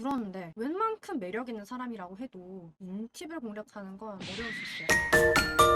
그런데 웬만큼 매력 있는 사람이라고 해도 인팁을 공략하는 건 어려울 수 있어요.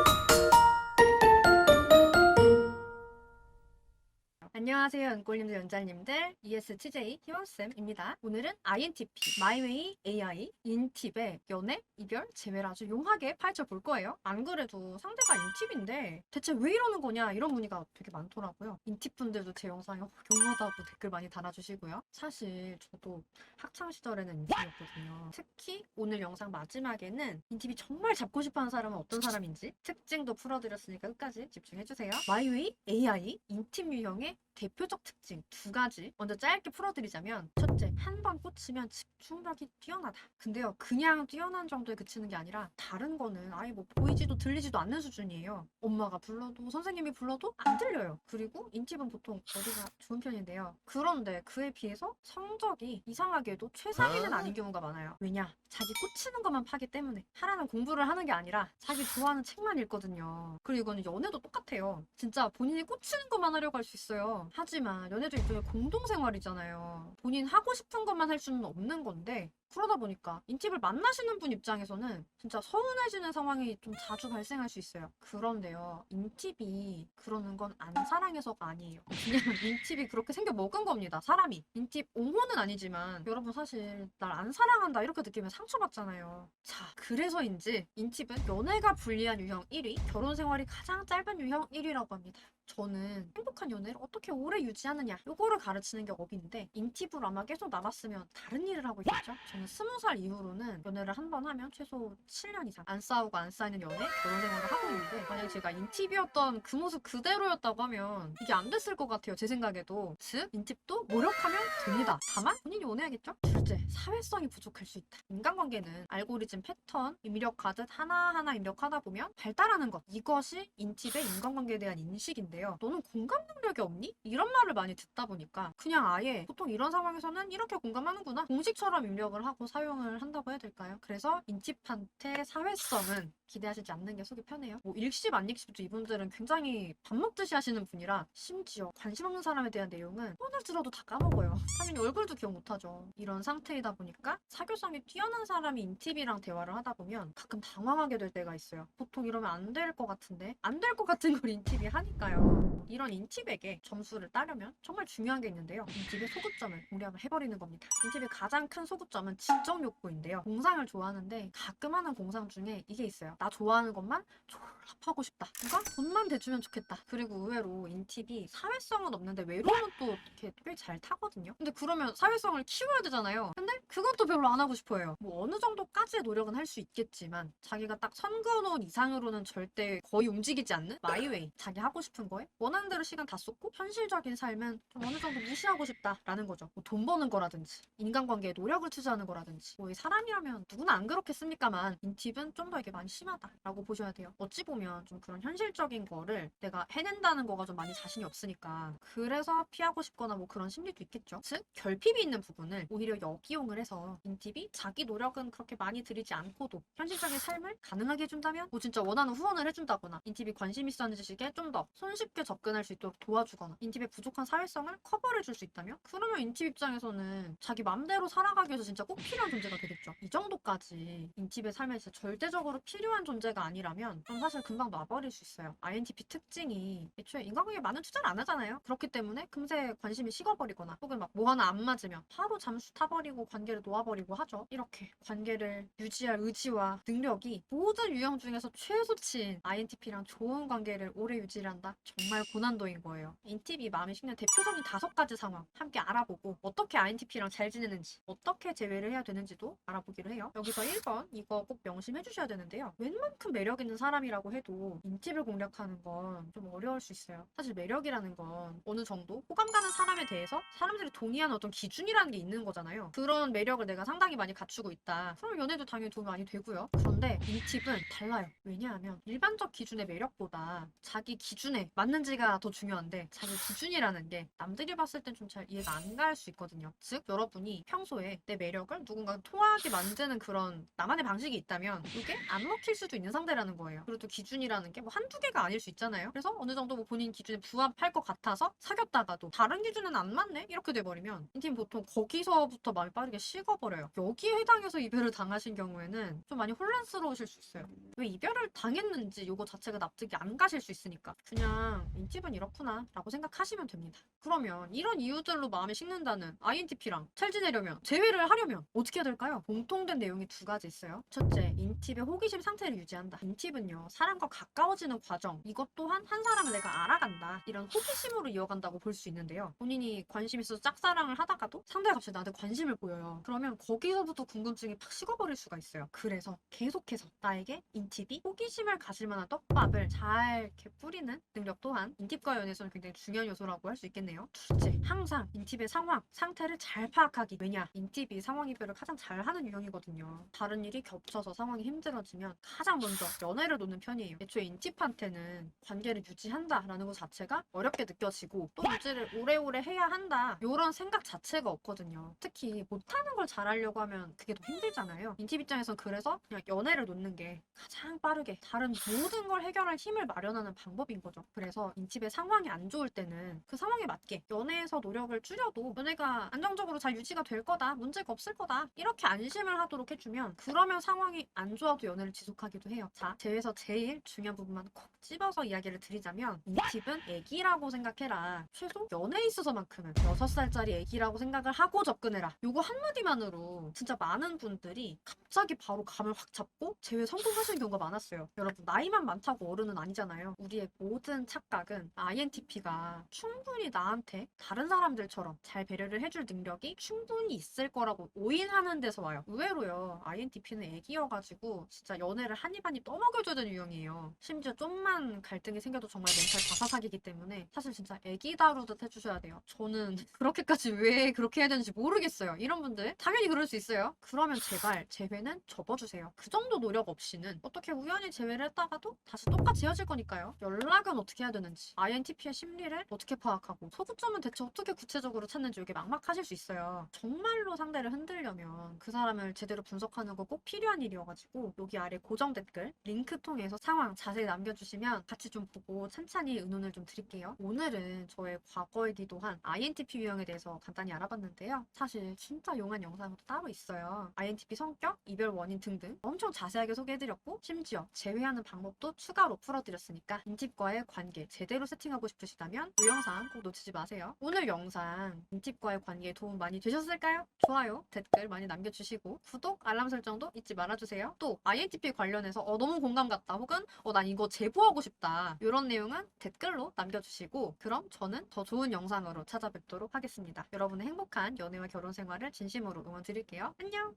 안녕하세요, 은꼴님들, 연자님들. ESTJ 희원쌤입니다. 오늘은 INTP, 마이웨이 AI, 인팁의 연애, 이별, 재회를 아주 용하게 파헤쳐 볼 거예요. 안 그래도 상대가 인팁인데 대체 왜 이러는 거냐 이런 문의가 되게 많더라고요. 인팁 분들도 제 영상에 어, 경로다고 댓글 많이 달아주시고요. 사실 저도 학창 시절에는 인팁이었거든요. 특히 오늘 영상 마지막에는 인팁이 정말 잡고 싶어하는 사람은 어떤 사람인지 특징도 풀어드렸으니까 끝까지 집중해주세요. 마이웨이 AI 인팁 유형의 대표적 특징 두 가지 먼저 짧게 풀어드리자면 첫째 한 번 꽂히면 집중력이 뛰어나다. 근데요 그냥 뛰어난 정도에 그치는 게 아니라 다른 거는 아예 뭐 보이지도 들리지도 않는 수준이에요. 엄마가 불러도 선생님이 불러도 안 들려요. 그리고 인팁은 보통 어디가 좋은 편인데요. 그런데 그에 비해서 성적이 이상하게도 최상위는 아닌 경우가 많아요. 왜냐? 자기 꽂히는 것만 파기 때문에. 하라는 공부를 하는 게 아니라 자기 좋아하는 책만 읽거든요. 그리고 이거는 연애도 똑같아요. 진짜 본인이 꽂히는 것만 하려고 할 수 있어요 하지만 연애도 일종의 공동생활이잖아요 본인 하고 싶은 것만 할 수는 없는 건데 그러다 보니까 인팁을 만나시는 분 입장에서는 진짜 서운해지는 상황이 좀 자주 발생할 수 있어요. 그런데요, 인팁이 그러는 건 안 사랑해서가 아니에요. 그냥 인팁이 그렇게 생겨 먹은 겁니다. 사람이. 인팁 옹호는 아니지만 여러분 사실 날 안 사랑한다 이렇게 느끼면 상처받잖아요. 자, 그래서인지 인팁은 연애가 불리한 유형 1위, 결혼 생활이 가장 짧은 유형 1위라고 합니다. 저는 행복한 연애를 어떻게 오래 유지하느냐 요거를 가르치는 게 업인데 인팁으로 아마 계속 남았으면 다른 일을 하고 있겠죠? 저는 스무 살 이후로는 연애를 한 번 하면 최소 7년 이상 안 싸우고 안 쌓이는 연애 결혼 생활을 하고 있는데 만약 제가 인팁이었던 그 모습 그대로였다고 하면 이게 안 됐을 것 같아요 제 생각에도. 즉 인팁도 노력하면 됩니다. 다만 본인이 원해야겠죠 둘째 사회성이 부족할 수 있다 인간관계는 알고리즘 패턴 입력하듯 하나하나 입력하다 보면 발달하는 것 이것이 인팁의 인간관계에 대한 인식인데 있는데요. 너는 공감 능력이 없니? 이런 말을 많이 듣다 보니까 그냥 아예 보통 이런 상황에서는 이렇게 공감하는구나. 공식처럼 입력을 하고 사용을 한다고 해야 될까요? 그래서 인팁한테 사회성은 기대하시지 않는 게 속이 편해요. 뭐 일십 안 읽십도 이분들은 굉장히 밥 먹듯이 하시는 분이라 심지어 관심 없는 사람에 대한 내용은 오늘 들어도 다 까먹어요. 당연히 얼굴도 기억 못하죠. 이런 상 태이다 보니까 사교성이 뛰어난 사람이 인팁이랑 대화를 하다 보면 가끔 당황하게 될 때가 있어요. 보통 이러면 안 될 것 같은데 안 될 것 같은 걸 인팁이 하니까요. 이런 인팁에게 점수를 따려면 정말 중요한 게 있는데요. 인팁의 소구점을 공략을 해버리는 겁니다. 인팁의 가장 큰 소구점은 지적 욕구인데요. 공상을 좋아하는데 가끔 하는 공상 중에 이게 있어요. 나 좋아하는 것만 졸업하고 싶다. 누가 돈만 대주면 좋겠다. 그리고 의외로 인팁이 사회성은 없는데 외로움은 또 이렇게 꽤 잘 타거든요. 근데 그러면 사회성을 키워야 되잖아요. 근데 또 별로 안 하고 싶어요. 뭐 어느 정도까지의 노력은 할 수 있겠지만 자기가 딱 선그어놓은 이상으로는 절대 거의 움직이지 않는 마이웨이. 자기 하고 싶은 거에 원 하는 대로 시간 다 쏟고 현실적인 삶은 좀 어느 정도 무시하고 싶다라는 거죠. 뭐 돈 버는 거라든지 인간관계에 노력을 투자하는 거라든지 뭐이 사람이라면 누구나 안 그렇겠습니까만 인팁은 좀 더 이게 많이 심하다라고 보셔야 돼요. 어찌 보면 좀 그런 현실적인 거를 내가 해낸다는 거가 좀 많이 자신이 없으니까 그래서 피하고 싶거나 뭐 그런 심리도 있겠죠. 즉 결핍이 있는 부분을 오히려 역이용을 해서 인팁이 자기 노력은 그렇게 많이 들이지 않고도 현실적인 삶을 가능하게 해준다면 뭐 진짜 원하는 후원을 해준다거나 인팁이 관심 있어 하는 지식에 좀 더 손쉽게 접 근할 수 있도록 도와주거나 인팁의 부족한 사회성을 커버해 줄수 있다면 그러면 인팁 입장에서는 자기 맘대로 살아가기 위해서 진짜 꼭 필요한 존재가 되겠죠. 이 정도까지 인팁의 삶에 진짜 절대적으로 필요한 존재가 아니라면 그럼 사실 금방 놔버릴 수 있어요. INTP 특징이 애초에 인간관계에 많은 투자를 안 하잖아요. 그렇기 때문에 금세 관심이 식어버리거나 혹은 막 뭐 하나 안 맞으면 바로 잠수 타버리고 관계를 놓아버리고 하죠. 이렇게 관계를 유지할 의지와 능력이 모든 유형 중에서 최소치인 INTP랑 좋은 관계를 오래 유지한다? 정말 고난도인 거예요. 인팁이 마음에 식는 대표적인 다섯 가지 상황 함께 알아보고 어떻게 INTP랑 잘 지내는지 어떻게 재회를 해야 되는지도 알아보기로 해요. 여기서 1번 이거 꼭 명심해 주셔야 되는데요. 웬만큼 매력 있는 사람이라고 해도 인팁을 공략하는 건 좀 어려울 수 있어요. 사실 매력이라는 건 어느 정도 호감 가는 사람에 대해서 사람들이 동의하는 어떤 기준이라는 게 있는 거잖아요. 그런 매력을 내가 상당히 많이 갖추고 있다. 그럼 연애도 당연히 도움이 많이 되고요. 그런데 인팁은 달라요. 왜냐하면 일반적 기준의 매력보다 자기 기준에 맞는지가 더 중요한데 자기 기준이라는 게 남들이 봤을 땐 좀 잘 이해가 안 갈 수 있거든요. 즉 여러분이 평소에 내 매력을 누군가 통하게 만드는 그런 나만의 방식이 있다면 이게 안 먹힐 수도 있는 상대라는 거예요. 그리고 또 기준이라는 게 뭐 한두 개가 아닐 수 있잖아요. 그래서 어느 정도 뭐 본인 기준에 부합할 것 같아서 사귀었다가도 다른 기준은 안 맞네? 이렇게 돼버리면 인팀 보통 거기서부터 마음이 빠르게 식어버려요. 여기에 해당해서 이별을 당하신 경우에는 좀 많이 혼란스러우실 수 있어요. 왜 이별을 당했는지 요거 자체가 납득이 안 가실 수 있으니까 그냥 인 팁은 이렇구나 라고 생각하시면 됩니다. 그러면 이런 이유들로 마음이 식는다는 INTP랑 잘 지내려면 재회를 하려면 어떻게 해야 될까요? 공통된 내용이 두 가지 있어요. 첫째, 인팁의 호기심 상태를 유지한다. 인팁은요, 사람과 가까워지는 과정, 이것 또한 한 사람을 내가 알아간다. 이런 호기심으로 이어간다고 볼 수 있는데요. 본인이 관심 있어서 짝사랑을 하다가도 상대가 갑자기 나한테 관심을 보여요. 그러면 거기서부터 궁금증이 팍 식어버릴 수가 있어요. 그래서 계속해서 나에게 인팁이 호기심을 가질 만한 떡밥을 잘 이렇게 뿌리는 능력 또한 인팁과 연애에서는 굉장히 중요한 요소라고 할 수 있겠네요. 둘째, 항상 인팁의 상황, 상태를 잘 파악하기. 왜냐? 인팁이 상황 이별을 가장 잘 하는 유형이거든요. 다른 일이 겹쳐서 상황이 힘들어지면 가장 먼저 연애를 놓는 편이에요. 애초에 인팁한테는 관계를 유지한다라는 것 자체가 어렵게 느껴지고 또 유지를 오래오래 해야 한다. 이런 생각 자체가 없거든요. 특히 못하는 걸 잘하려고 하면 그게 더 힘들잖아요. 인팁 입장에선 그래서 그냥 연애를 놓는 게 가장 빠르게 다른 모든 걸 해결할 힘을 마련하는 방법인 거죠. 그래서 인 팁의 상황이 안 좋을 때는 그 상황에 맞게 연애에서 노력을 줄여도 연애가 안정적으로 잘 유지가 될 거다. 문제가 없을 거다. 이렇게 안심을 하도록 해주면 그러면 상황이 안 좋아도 연애를 지속하기도 해요. 자, 제에서 제일 중요한 부분만 콕 집어서 이야기를 드리자면 인팁은 애기라고 생각해라. 최소 연애에 있어서만큼은 6살짜리 애기라고 생각을 하고 접근해라. 요거 한마디만으로 진짜 많은 분들이 갑자기 바로 감을 확 잡고 재회 성공하시는 경우가 많았어요. 여러분 나이만 많다고 어른은 아니잖아요. 우리의 모든 착각은 INTP가 충분히 나한테 다른 사람들처럼 잘 배려를 해줄 능력이 충분히 있을 거라고 오인하는 데서 와요. 의외로요. INTP는 애기여가지고 진짜 연애를 한입 한입 떠먹여줘야 되는 유형이에요. 심지어 좀만 갈등이 생겨도 정말 멘탈 바사삭이기 때문에 사실 진짜 애기 다루듯 해주셔야 돼요. 저는 그렇게까지 왜 그렇게 해야 되는지 모르겠어요. 이런 분들 당연히 그럴 수 있어요. 그러면 제발 재회는 접어주세요. 그 정도 노력 없이는 어떻게 우연히 재회를 했다가도 다시 똑같이 헤어질 거니까요. 연락은 어떻게 해야 되는지 INTP의 심리를 어떻게 파악하고 소구점은 대체 어떻게 구체적으로 찾는지 이게 막막하실 수 있어요. 정말로 상대를 흔들려면 그 사람을 제대로 분석하는 거 꼭 필요한 일이어가지고 여기 아래 고정 댓글 링크 통해서 상황 자세히 남겨주시면 같이 좀 보고 찬찬히 의논을 좀 드릴게요. 오늘은 저의 과거이기도 한 INTP 유형에 대해서 간단히 알아봤는데요. 사실 진짜 용한 영상도 따로 있어요. INTP 성격, 이별 원인 등등 엄청 자세하게 소개해드렸고 심지어 제외하는 방법도 추가로 풀어드렸으니까 인팁과의 관계 제대로 세팅하고 싶으시다면 이 영상 꼭 놓치지 마세요. 오늘 영상 인팁과의 관계에 도움 많이 되셨을까요? 좋아요, 댓글 많이 남겨주시고 구독, 알람 설정도 잊지 말아주세요. 또 INTP 관련해서 어, 너무 공감 갔다 혹은 어, 난 이거 제보하고 싶다 이런 내용은 댓글로 남겨주시고 그럼 저는 더 좋은 영상으로 찾아뵙도록 하겠습니다. 여러분의 행복한 연애와 결혼 생활을 진심으로 응원 드릴게요. 안녕!